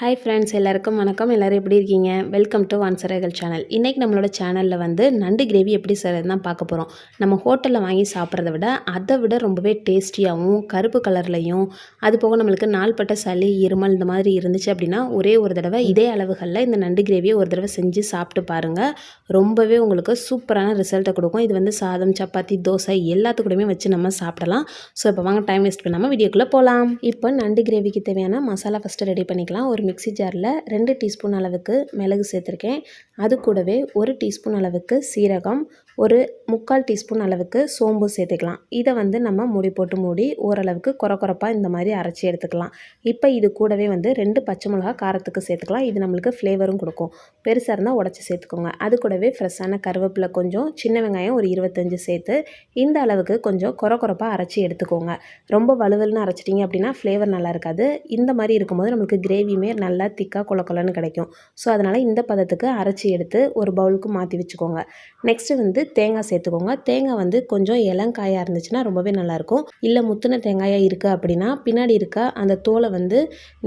Hi friends எல்லாருக்கும் வணக்கம். எல்லோரும் எப்படி இருக்கீங்க? வெல்கம் டு வான்சரகல் சேனல் இன்றைக்கி நம்மளோட சேனலில் வந்து நண்டு கிரேவி எப்படி செய்கிறது தான் பார்க்க போகிறோம் நம்ம ஹோட்டலில் வாங்கி சாப்பிட்றத விட அதை விட ரொம்பவே டேஸ்டியாகவும் கருப்பு கலர்லையும் அது போக நம்மளுக்கு நாள்பட்ட சளி இருமல் இந்த மாதிரி இருந்துச்சு அப்படின்னா ஒரே ஒரு தடவை இதே அளவுகளில் இந்த நண்டு கிரேவியை ஒரு தடவை செஞ்சு சாப்பிட்டு பாருங்கள் ரொம்பவே உங்களுக்கு சூப்பரான ரிசல்ட்டை கொடுக்கும். இது வந்து சாதம் சப்பாத்தி தோசை எல்லாத்துக்கூடமே வச்சு நம்ம சாப்பிடலாம். ஸோ இப்போ வாங்க டைம் வேஸ்ட் பண்ணாமல் வீடியோக்குள்ளே போகலாம் இப்போ நண்டு கிரேவிக்கு தேவையான மசாலா ஃபஸ்ட்டு ரெடி பண்ணிக்கலாம். ஒரு மிக்சி ஜாரில் ரெண்டு டீஸ்பூன் அளவுக்கு மிளகு சேர்த்துருக்கேன். அது கூடவே ஒரு டீஸ்பூன் அளவுக்கு சீரகம் ஒரு முக்கால் டீஸ்பூன் அளவுக்கு சோம்பு சேர்த்துக்கலாம். இதை வந்து நம்ம மூடி போட்டு மூடி ஓரளவுக்கு குறக்குறப்பாக இந்த மாதிரி அரைச்சி எடுத்துக்கலாம். இப்போ இது கூடவே வந்து ரெண்டு பச்சை மிளகா காரத்துக்கு சேர்த்துக்கலாம். இது நம்மளுக்கு ஃப்ளேவரும் கொடுக்கும். பெருசாக இருந்தால் உடச்சி சேர்த்துக்கோங்க. அது கூடவே ஃப்ரெஷ்ஷான கருவேப்பிலை கொஞ்சம் சின்ன வெங்காயம் ஒரு இருபத்தஞ்சு சேர்த்து இந்த அளவுக்கு கொஞ்சம் குறக்குறப்பாக அரைச்சி எடுத்துக்கோங்க. ரொம்ப வலுவல்னு அரைச்சிட்டிங்க அப்படின்னா ஃப்ளேவர் நல்லா இருக்காது. இந்த மாதிரி இருக்கும்போது நம்மளுக்கு கிரேவியுமே நல்லா திக்காக கொல கொலன்னு கிடைக்கும். ஸோ அதனால் இந்த பதத்துக்கு அரைச்சி எடுத்து ஒரு பவுலுக்கு மாற்றி வச்சுக்கோங்க. நெக்ஸ்ட்டு வந்து தேங்காய் சேர்த்துக்கோங்க. தேங்காய் வந்து கொஞ்சம் இளங்காயாக இருந்துச்சுன்னா ரொம்பவே நல்லாயிருக்கும். இல்லை முத்தின தேங்காயாக இருக்குது அப்படின்னா பின்னாடி இருக்க அந்த தோலை வந்து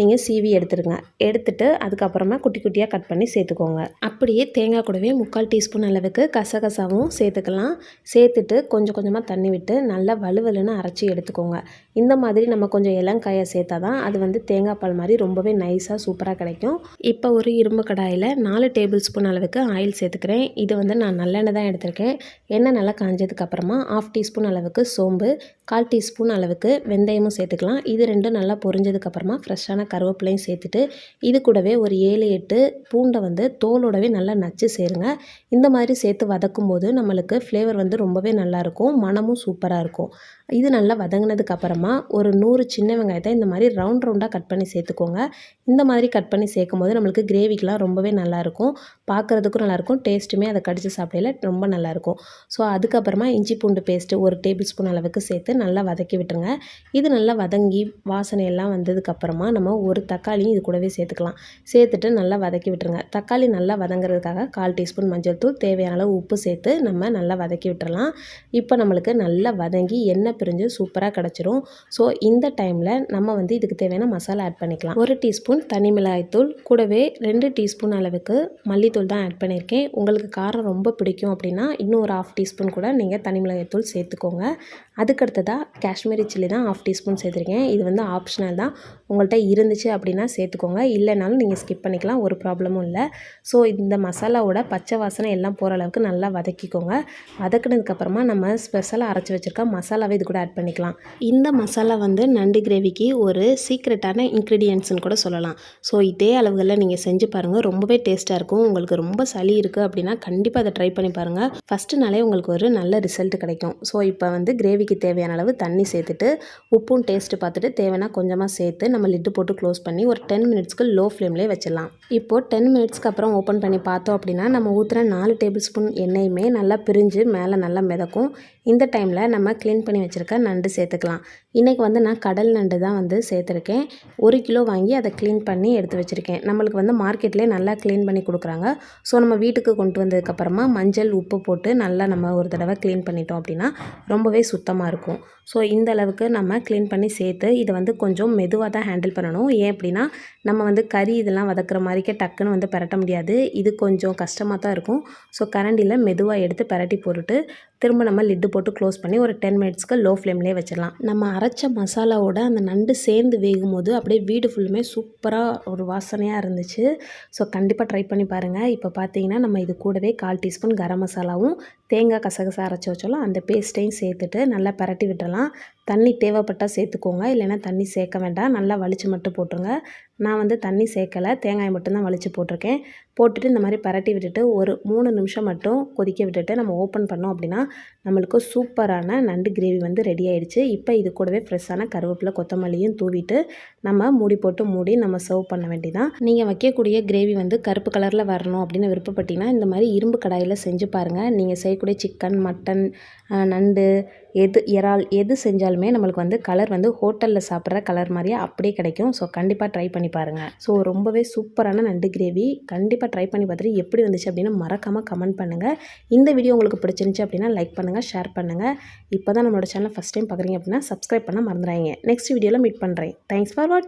நீங்கள் சீவி எடுத்துருங்க. எடுத்துட்டு அதுக்கப்புறமா குட்டி குட்டியாக கட் பண்ணி சேர்த்துக்கோங்க. அப்படியே தேங்காய் கூடவே முக்கால் டீஸ்பூன் அளவுக்கு கசகசாவும் சேர்த்துக்கலாம். சேர்த்துட்டு கொஞ்சம் கொஞ்சமாக தண்ணி விட்டு நல்லா வலுவலுன்னு அரைச்சி எடுத்துக்கோங்க. இந்த மாதிரி நம்ம கொஞ்சம் இளங்காயை சேர்த்தா தான் அது வந்து தேங்காய் பால் மாதிரி ரொம்பவே நைஸாக சூப்பராக கிடைக்கும். இப்போ ஒரு இரும்பு கடாயில் நாலு டேபிள் ஸ்பூன் அளவுக்கு ஆயில் சேர்த்துக்கிறேன். இது வந்து நான் நல்லெண்ணெய் தான் எடுத்திருக்கேன். எண்ணெய் நல்லா காஞ்சதுக்கப்புறமா ஆஃப் டீஸ்பூன் அளவுக்கு சோம்பு கால் டீஸ்பூன் அளவுக்கு வெந்தயமும் சேர்த்துக்கலாம். இது ரெண்டும் நல்லா பொரிஞ்சதுக்கப்புறமா ஃப்ரெஷ்ஷான கருவேப்பிலையும் சேர்த்துட்டு இது கூடவே ஒரு ஏழு எட்டு பூண்டை வந்து தோலோடவே நல்லா நச்சு சேருங்க. இந்த மாதிரி சேர்த்து வதக்கும் போது நம்மளுக்கு ஃப்ளேவர் வந்து ரொம்பவே நல்லாயிருக்கும் மனமும் சூப்பராக இருக்கும். இது நல்லா வதங்கினதுக்கப்புறமா ஒரு நூறு சின்ன வெங்காயத்தை இந்த மாதிரி ரவுண்ட் ரவுண்டாக கட் பண்ணி சேர்த்துக்கோங்க. இந்த மாதிரி கட் பண்ணி சேர்க்கும் போது நம்மளுக்கு கிரேவிக்கெலாம் ரொம்பவே நல்லாயிருக்கும். பார்க்குறதுக்கும் நல்லாயிருக்கும் டேஸ்ட்டுமே அதை கடித்து சாப்பிடையில ரொம்ப நல்லாயிருக்கும். ஸோ அதுக்கப்புறமா இஞ்சி பூண்டு பேஸ்ட்டு ஒரு டேபிள் ஸ்பூன் அளவுக்கு சேர்த்து நல்லா வதக்கி விட்டுருங்க. இது நல்லா வதங்கி வாசனையெல்லாம் வந்ததுக்கப்புறமா நம்ம ஒரு தக்காளியும் இது கூடவே சேர்த்துக்கலாம். சேர்த்துட்டு நல்லா வதக்கி விட்டுருங்க. தக்காளி நல்லா வதங்குறதுக்காக கால் டீஸ்பூன் மஞ்சள் தூள் தேவையான அளவு உப்பு சேர்த்து நம்ம நல்லா வதக்கி விட்டுறலாம் இப்போ நம்மளுக்கு நல்லா வதங்கி எண்ணெய் பிரிஞ்சு சூப்பராக கிடச்சிரும். ஸோ இந்த டைமில் நம்ம வந்து இதுக்கு தேவையான மசாலா ஆட் பண்ணிக்கலாம். ஒரு டீஸ்பூன் தனி மிளகாய்த்தூள் கூடவே ரெண்டு டீஸ்பூன் அளவுக்கு மல்லித்தூள் தான் ஆட் பண்ணியிருக்கேன். உங்களுக்கு காரம் ரொம்ப பிடிக்கும் அப்படின்னா இன்னும் ஒரு ஆஃப் டீஸ்பூன் கூட நீங்கள் தனி மிளகாய்த்தூள் சேர்த்துக்கோங்க. அதுக்கடுத்ததாக காஷ்மீரி சில்லி தான் ஆஃப் டீஸ்பூன் சேர்த்துருக்கேன். இது வந்து ஆப்ஷனல் தான். உங்கள்கிட்ட இருந்துச்சு அப்படின்னா சேர்த்துக்கோங்க. இல்லைனாலும் நீங்கள் ஸ்கிப் பண்ணிக்கலாம். ஒரு ப்ராப்ளமும் இல்லை. ஸோ இந்த மசாலாவோட பச்சை வாசனை எல்லாம் போகிற அளவுக்கு நல்லா வதக்கிக்கோங்க. வதக்கினதுக்கப்புறமா நம்ம ஸ்பெஷலாக அரைச்சி வச்சுருக்க மசாலாவே இது கூட ஆட் பண்ணிக்கலாம். இந்த மசாலா வந்து நண்டு கிரேவிக்கு ஒரு சீக்ரெட்டான இன்க்ரீடியன்ட்ஸ்னு கூட சொல்லலாம். ஸோ இதே அளவுகளில் நீங்கள் செஞ்சு பாருங்கள் ரொம்பவே டேஸ்ட்டாக இருக்கும். உங்களுக்கு ரொம்ப சளி இருக்குது அப்படின்னா கண்டிப்பாக அதை ட்ரை பண்ணி பாருங்கள் ஃபஸ்ட்டு நாளே உங்களுக்கு ஒரு நல்ல ரிசல்ட் கிடைக்கும். ஸோ இப்போ வந்து கிரேவிக்கு தேவையான அளவு தண்ணி சேர்த்துட்டு உப்பும் டேஸ்ட்டு பார்த்துட்டு தேவைன்னா கொஞ்சமாக சேர்த்து நம்ம லிட்டு போட்டு க்ளோஸ் பண்ணி ஒரு டென் மினிட்ஸ்க்கு லோ ஃப்ளேம்லேயே வச்சிடலாம். இப்போது டென் மினிட்ஸ்க்கு அப்புறம் ஓப்பன் பண்ணி பார்த்தோம் அப்படின்னா நம்ம ஊற்றுற நாலு டேபிள் ஸ்பூன் எண்ணெயுமே நல்லா பிரிஞ்சு மேலே நல்லா மிதக்கும். இந்த டைமில் நம்ம க்ளீன் பண்ணி வச்சுருக்க நண்டு சேர்த்துக்கலாம். இன்றைக்கி வந்து நான் கடல் நண்டு தான் வந்து சேர்த்துருக்கேன். ஒரு கிலோ வாங்கி அதை க்ளீன் பண்ணி எடுத்து வச்சுருக்கேன். நம்மளுக்கு வந்து மார்க்கெட்லேயே நல்லா க்ளீன் பண்ணி கொடுக்குறாங்க. ஸோ நம்ம வீட்டுக்கு கொண்டு வந்ததுக்கப்புறமா மஞ்சள் உப்பு போட்டு போட்டு நல்லா நம்ம ஒரு தடவை க்ளீன் பண்ணிட்டோம் அப்படின்னா ரொம்பவே சுத்தமாக இருக்கும். ஸோ இந்த அளவுக்கு நம்ம க்ளீன் பண்ணி சேர்த்து இதை வந்து கொஞ்சம் மெதுவாக தான் ஹேண்டில் பண்ணணும். ஏன் அப்படின்னா நம்ம வந்து கறி இதெல்லாம் வதக்குற மாதிரிக்கே டக்குன்னு வந்து பரட்ட முடியாது. இது கொஞ்சம் கஷ்டமாக தான் இருக்கும். ஸோ கரண்டியில் மெதுவாக எடுத்து பரட்டி போட்டுட்டு திரும்ப நம்ம லிட்டு போட்டு க்ளோஸ் பண்ணி ஒரு டென் மினிட்ஸ்க்கு லோ ஃப்ளேம்லேயே வச்சிடலாம். நம்ம அரைச்ச மசாலாவோட அந்த நண்டு சேர்ந்து வேகும் போது அப்படியே வீடு ஃபுல்லுமே சூப்பராக ஒரு வாசனையாக இருந்துச்சு. ஸோ கண்டிப்பாக ட்ரை பண்ணி பாருங்கள் இப்போ பார்த்தீங்கன்னா நம்ம இது கூடவே கால் டீஸ்பூன் கரம் மசாலாவும் Japon தேங்காய் கசகசா அரைச்சி வச்சாலும் அந்த பேஸ்ட்டையும் சேர்த்துட்டு நல்லா பரட்டி விட்டுடலாம் தண்ணி தேவைப்பட்டால் சேர்த்துக்கோங்க. இல்லைன்னா தண்ணி சேர்க்க வேண்டாம். நல்லா வலிச்சு மட்டும் போட்டுருங்க. நான் வந்து தண்ணி சேர்க்கலை. தேங்காய் மட்டும்தான் வலிச்சு போட்டிருக்கேன். போட்டுட்டு இந்த மாதிரி பரட்டி விட்டுட்டு ஒரு மூணு நிமிஷம் மட்டும் கொதிக்க விட்டுட்டு நம்ம ஓப்பன் பண்ணோம் அப்படின்னா நம்மளுக்கு சூப்பரான நண்டு கிரேவி வந்து ரெடி ஆகிடுச்சு இப்போ இது கூடவே ஃப்ரெஷ்ஷான கருவேப்பிலை கொத்தமல்லியும் தூவிட்டு நம்ம மூடி போட்டு மூடி நம்ம சர்வ் பண்ண வேண்டியதான் நீங்கள் வைக்கக்கூடிய கிரேவி வந்து கருப்பு கலரில் வரணும் அப்படின்னு விருப்பப்பட்டீங்கன்னா இந்த மாதிரி இரும்பு கடாயில் செஞ்சு பாருங்கள் நீங்கள் செய்யக்கூடிய சிக்கன் மட்டன் நண்டு எது இறால் எது செஞ்சாலுமே நம்மளுக்கு வந்து கலர் வந்து ஹோட்டலில் சாப்பிட்ற கலர் மாதிரியே அப்படியே கிடைக்கும். ஸோ கண்டிப்பாக ட்ரை பண்ணி பாருங்கள் ஸோ ரொம்பவே சூப்பரான நண்டு கிரேவி கண்டிப்பாக ட்ரை பண்ணி பார்த்துட்டு எப்படி வந்துச்சு அப்படின்னு மறக்காமல் கமெண்ட் பண்ணுங்கள் இந்த வீடியோ உங்களுக்கு பிடிச்சிருந்துச்சி அப்படின்னா லைக் பண்ணுங்கள் ஷேர் பண்ணுங்கள் இப்போ தான் நம்மளோட சேனல் ஃபஸ்ட் டைம் பார்க்குறீங்க அப்படின்னா சப்ஸ்கிரைப் பண்ண மறந்துடாங்க நெக்ஸ்ட் வீடியோவில் மீட் பண்ணுறேன் தேங்க்ஸ் ஃபார் வாட்ச்